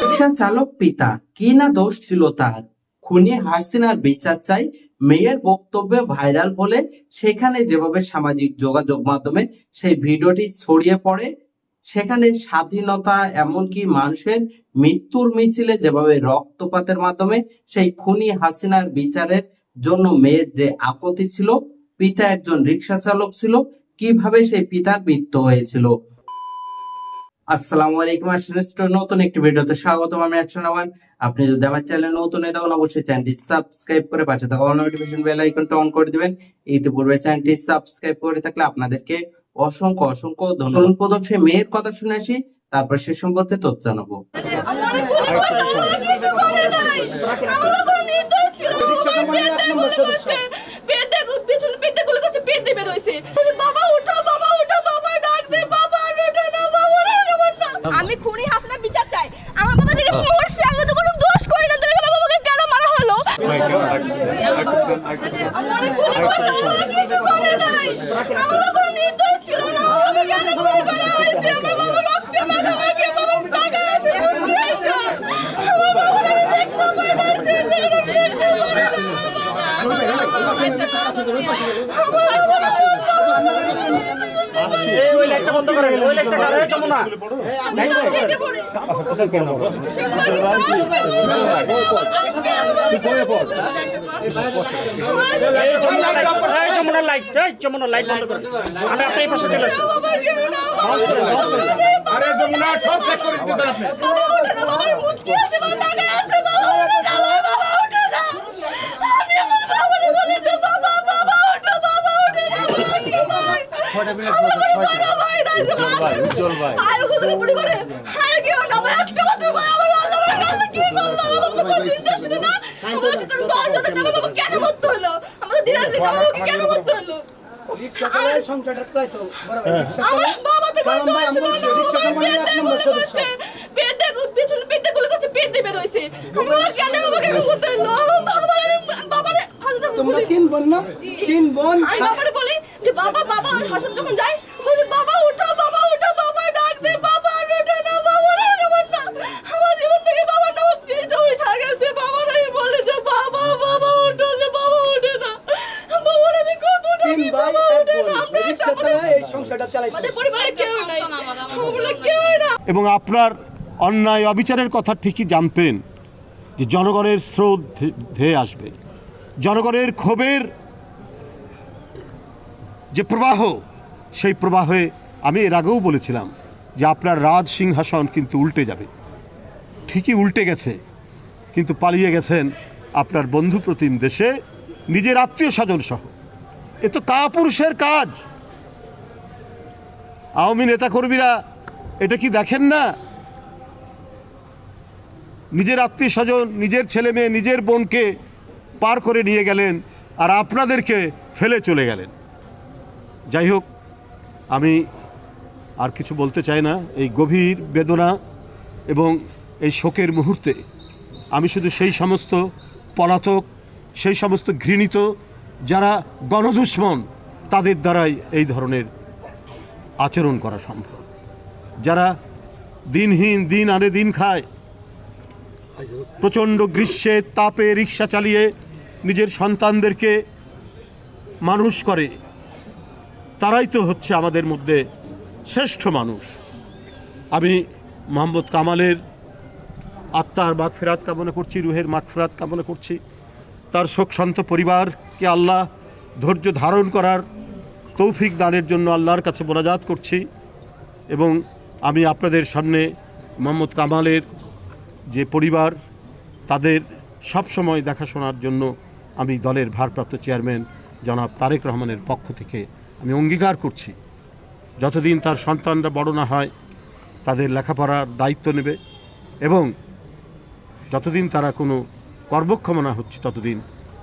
রিক্সা চালক পিতা কি না দোষ ছিল তার? খুনি হাসিনার বিচার চাই মেয়ের বক্তব্যে ভাইরাল হলে সেখানে যেভাবে সামাজিক যোগাযোগ মাধ্যমে সেই ভিডিওটি ছড়িয়ে পড়ে সেখানে স্বাধীনতা এমনকি মানুষের মৃত্যুর মিছিলে যেভাবে রক্তপাতের মাধ্যমে সেই খুনি হাসিনার বিচারের জন্য মেয়ের যে আপত্তি ছিল পিতা একজন রিক্সা চালক ছিল কীভাবে সেই পিতার মৃত্যু হয়েছিল আসসালামু আলাইকুম আসলে নতুন একটি ভিডিওতে স্বাগতম আমি নবান আপনি যদি আমার চ্যানেল নতুন হয়ে থাকুন অবশ্যই চ্যানেলটি সাবস্ক্রাইব করে পাশে থাকা নোটিফিকেশন বেল আইকনটা অন করে দিবেন ইতিপূর্বে চ্যানেলটি সাবস্ক্রাইব করে থাকলে আপনাদেরকে অসংখ্য অসংখ্য ধন্যবাদ প্রথম সে মেয়ের কথা শুনে আসি তারপর সে সম্পর্কে তথ্য জানাব কিছু ছিল না রিক্সা আমার কোম্পানির পেট এক দিয়ে নম্বর গুলি সদস্য। করছে পেট দিয়ে গু- পিছনে পেট গুলি করছে পেট দিয়ে বের হইছে বাবা উঠো বাবা উঠো বাবা ডাক দে বাবা আর না বাবা না আমি খুনি হাসিনা বিচার চাই। আমার বাবা যে মরছে আমি তো কোনো দোষ করি না। তাহলে বাবাকে কেন মারা হলো? আমারে গুলি করছে। আমারে কিছু করে নাই আমার কোনো নির্দোষ ছিল না। আমাকে কেন গুলি করা হয়েছে? আমার বাবা রক্তে মাখা মাখি বাবার টাকা আছে বুঝতে এসো আমার বাবার আমি দেখতে পাই না সে জায়গায় দেখতে পাই না আমার বাবা এই ওই লাইটটা বন্ধ করে গেল ওই লাইটটা কারে কেমন না থেকে পড়ে সে লাগে এই যমুনা লাইট এই যমুনা লাইট এই যমুনা লাইট বন্ধ করে। আমি আপনার এই পাশে চলে আরে যমুনা সব শেষ করে দিতে আপনি বাবা ওঠে না বাবার মুচকি আসে বাবা টাকা আছে বাবা ওঠে না আমার বাবা ওঠে না আমি আমার বাবারে বলেছি বাবা বাবা ওঠো বাবা ওঠে না উজ্জ্বল ভাই আর কোথাও পরিবারে আর কেউ না আমার একটা মাত্র ভাই আমার আল্লাহ আল্লাহ কি করল? আমার তো কোনো নির্দেশ না আমার কি করে দশ জনের আমার বাবা কেন মরতে হলো? আমাদের দিনের দিকে আমার বাবাকে কেন মরতে হলো? সংসারটা চালাই তো। আমার বাবা তো কোনো দোষ না আমার পেট পিছনে পেট গুলি পেট আমার কেন বাবাকে মরতে হলো? আমার তোমরা তিন বোন না? তিন বোন আমি বাবারে বলি যে বাবা বাবা আর হাসন যখন যায় বলি বাবা উঠো বাবা উঠো বাবা ডাক দে বাবা আর ওঠে না বাবা রে আমার না। আমার জীবন থেকে বাবার নাম উঠা গেছে। বাবার আমি বলে যে বাবা বাবা উঠো যে বাবা ওঠে না। বাবার আমি কত ডাকি বাবা ওঠে না। আমরা চালায় এই সংসারটা চালাই আমাদের পরিবারে কেউ নাই। আমরা কেউ না। এবং আপনার অন্যায় অবিচারের কথা ঠিকই জানতেন যে জনগণের স্রোত ধেয়ে আসবে। জনগণের ক্ষোভের যে প্রবাহ, সেই প্রবাহে আমি এর আগেও বলেছিলাম যে আপনার রাজ সিংহাসন কিন্তু উল্টে যাবে। ঠিকই উল্টে গেছে, কিন্তু পালিয়ে গেছেন আপনার বন্ধু প্রতিম দেশে, নিজের আত্মীয় স্বজন সহ। এ তো কাপুরুষের কাজ। আওয়ামী নেতাকর্মীরা এটা কি দেখেন না? নিজের আত্মীয় স্বজন, নিজের ছেলে মেয়ে নিজের বোনকে পার করে নিয়ে গেলেন আর আপনাদেরকে ফেলে চলে গেলেন। যাই হোক, আমি আর কিছু বলতে চাই না। এই গভীর বেদনা এবং এই শোকের মুহূর্তে আমি শুধু সেই সমস্ত পলাতক, সেই সমস্ত ঘৃণিত, যারা গণদুশ্মন, তাদের দ্বারাই এই ধরনের আচরণ করা সম্ভব। যারা দিনহীন দিন আনে দিন খায়, প্রচণ্ড গ্রীষ্মের তাপে রিক্সা চালিয়ে নিজের সন্তানদেরকে মানুষ করে, তারাই তো হচ্ছে আমাদের মধ্যে শ্রেষ্ঠ মানুষ। আমি মোহাম্মদ কামালের আত্মার মাগফেরাত কামনা করছি, রুহের মাগফেরাত কামনা করছি। তার শোক শোকশান্ত পরিবারকে আল্লাহ ধৈর্য ধারণ করার তৌফিক দানের জন্য আল্লাহর কাছে মোনাজাত করছি এবং আমি আপনাদের সামনে মোহাম্মদ কামালের যে পরিবার, তাদের সব সময় দেখাশোনার জন্য আমি দলের ভারপ্রাপ্ত চেয়ারম্যান জনাব তারেক রহমানের পক্ষ থেকে আমি অঙ্গীকার করছি। যতদিন তার সন্তানরা বড় না হয়, তাদের লেখাপড়ার দায়িত্ব নেবে এবং যতদিন তারা কোনো কর্মক্ষম না হচ্ছে, ততদিন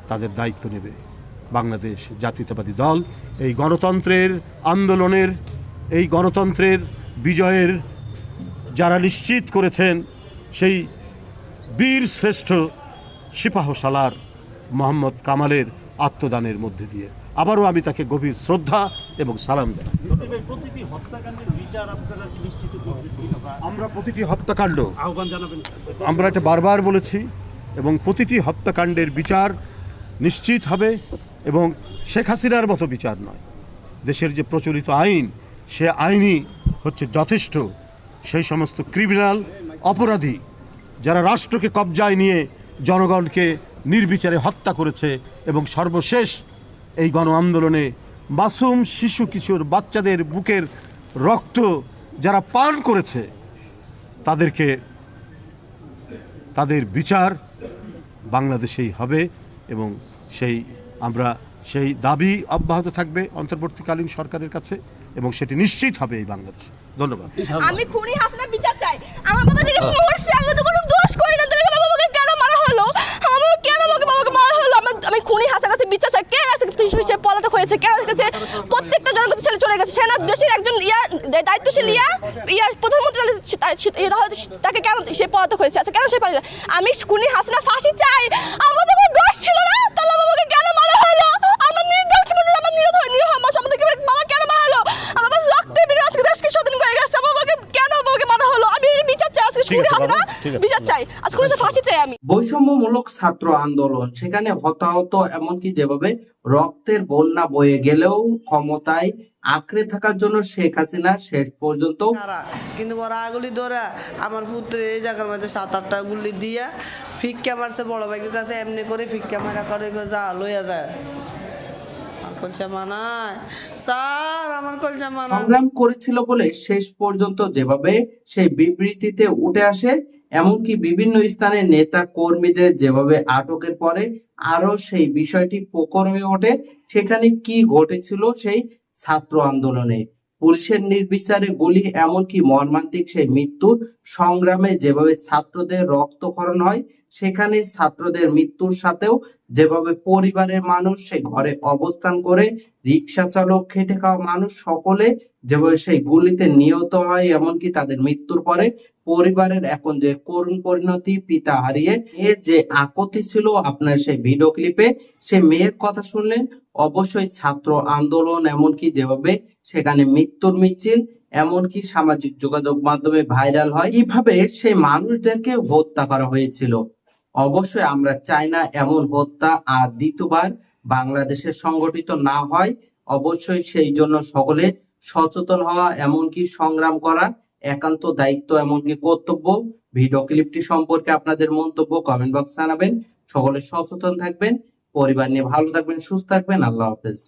তাদের দায়িত্ব নেবে। বাংলাদেশ জাতীয়তাবাদী দল এই গণতন্ত্রের আন্দোলনের, এই গণতন্ত্রের বিজয়ের যারা নিশ্চিত করেছেন, সেই বীর শ্রেষ্ঠ সিপাহ সালার মোহাম্মদ কামালের আত্মদানের মধ্যে দিয়ে। আবারও আমি তাকে গভীর শ্রদ্ধা এবং সালাম জানাই। আমরা প্রতিটি হত্যাকাণ্ড আহ্বান জানাবেন। আমরা এটা বারবার বলেছি এবং প্রতিটি হত্যাকাণ্ডের বিচার নিশ্চিত হবে এবং শেখ হাসিনার মতো বিচার নয়। দেশের যে প্রচলিত আইন সে আইনই হচ্ছে যথেষ্ট। সেই সমস্ত ক্রিমিনাল অপরাধী যারা রাষ্ট্রকে কবজায় নিয়ে জনগণকে নির্বিচারে হত্যা করেছে এবং সর্বশেষ এই গণ আন্দোলনে মাসুম শিশু কিশোর বাচ্চাদের বুকের রক্ত যারা পান করেছে, তাদেরকে তাদের বিচার বাংলাদেশেই হবে এবং সেই আমরা সেই দাবি অব্যাহত থাকবে অন্তর্বর্তীকালীন সরকারের কাছে এবং সেটি নিশ্চিত হবে এই বাংলাদেশ। ধন্যবাদ। আমি খুনি হাসিনা বিচার চাই। আমার বাবা যে মরছে, আমি তো কোনো দোষ করি না তাহলে বাবাকে কেন মারা হলো আমার কেন আমাকে বাবাকে মারা হলো আমার আমি খুনি হাসার কাছে বিচার চাই। কেন আজকে সে পলাতক হয়েছে। কেন আজকে প্রত্যেকটা জনগণ ছেলে চলে গেছে। সে না দেশের একজন ইয়া দায়িত্বশীল ইয়া ইয়া প্রধানমন্ত্রী তাকে কেন সে পলাতক হয়েছে? আচ্ছা কেন সে যায়? আমি খুনি হাসনা ফাঁসি চাই। আমার তো কোনো দোষ ছিল না। তাহলে আমার বাবাকে কেন মারা হলো? আমার নির্দোষ মানুষ আমার নিরোধ হয় নিরীহ মানুষ আমাদেরকে বাবা কেন মারা হলো? আমার বাবা রক্তে বেরিয়ে আজকে দেশকে স্বাধীন করে গেছে। আমার বাবাকে কেন বাবাকে মারা হলো? আমি বিচার চাই। আজকে খুনি হাসিনা। বিচার চাই আজকে খুনি ফাঁসি চাই আমি। বৈষম্যমূলক ছাত্র আন্দোলন সেখানে হতাহত এমনকি যেভাবে রক্তের বন্যা বয়ে গেলেও ক্ষমতায় আঁকড়ে থাকার জন্য শেখ হাসিনা শেষ পর্যন্ত কিন্তু ওরা গুলি ধরে আমার পুত্র এই জায়গার মধ্যে সাত আটটা গুলি দিয়া ফিক্কা মারছে বড় ভাইয়ের কাছে এমনি করে ফিক্কা মারা করে যা লইয়া যায় স্যার আমার করেছিল বলে শেষ পর্যন্ত যেভাবে সেই বিবৃতিতে উঠে আসে এমনকি বিভিন্ন স্থানে নেতা কর্মীদের যেভাবে আটকের পরে আরও সেই বিষয়টি প্রকর্মে হয়ে ওঠে, সেখানে কি ঘটেছিল সেই ছাত্র আন্দোলনে। পুলিশের নির্বিচারে গুলি এমনকি মর্মান্তিক সেই মৃত্যু সংগ্রামে যেভাবে ছাত্রদের রক্তক্ষরণ হয়, সেখানে ছাত্রদের মৃত্যুর সাথেও যেভাবে পরিবারের মানুষ সেই ঘরে অবস্থান করে রিক্সা চালক, খেটে খাওয়া মানুষ সকলে যেভাবে সেই গুলিতে নিহত হয়, এমনকি তাদের মৃত্যুর পরে পরিবারের এখন যে করুণ পরিণতি পিতা হারিয়ে এর যে আকতি ছিল আপনার সেই ভিডিও ক্লিপে সে মেয়ের কথা শুনলেন। অবশ্যই ছাত্র আন্দোলন, এমনকি যেভাবে সেখানে মৃত্যুর মিছিল, এমনকি সামাজিক যোগাযোগ মাধ্যমে ভাইরাল হয়, কীভাবে সেই মানুষদেরকে হত্যা করা হয়েছিল। অবশ্যই আমরা চাই না এমন হত্যা আর দ্বিতীয়বার বাংলাদেশে সংগঠিত না হয়। অবশ্যই সেই জন্য সকলে সচেতন হওয়া, এমনকি সংগ্রাম করা একান্ত দায়িত্ব এমনকি কর্তব্য। ভিডিও ক্লিপটি সম্পর্কে আপনাদের মন্তব্য কমেন্ট বক্সে জানাবেন। সকলে সচেতন থাকবেন। পরিবার নিয়ে ভালো থাকবেন, সুস্থ থাকবেন। আল্লাহ হাফেজ।